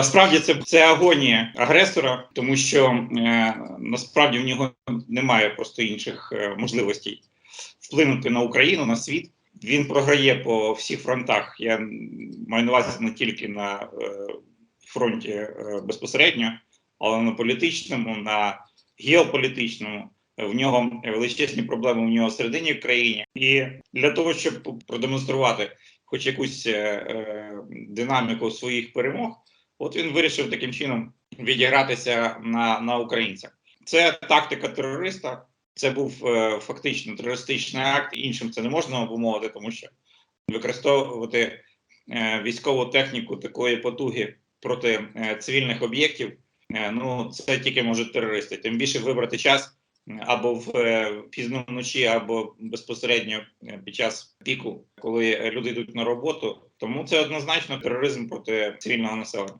Насправді це, це агонія агресора, тому що е, насправді в нього немає просто інших е, можливостей вплинути на Україну, на світ. Він програє по всіх фронтах. Я маю на увазі не тільки на е, фронті е, безпосередньо, але на політичному, на геополітичному. В нього величезні проблеми в нього всередині в країні, і для того, щоб продемонструвати хоч якусь е, е, динаміку своїх перемог, от він вирішив таким чином відігратися на, на українцях. Це тактика терориста. Це був е, фактично терористичний акт. Іншим це не можна обумовити, тому що використовувати е, військову техніку такої потуги проти е, цивільних об'єктів. е, Ну це тільки можуть терористи. Тим більше вибрати час або в е, пізно вночі, або безпосередньо е, під час піку, коли люди йдуть на роботу. Тому це однозначно тероризм проти цивільного населення.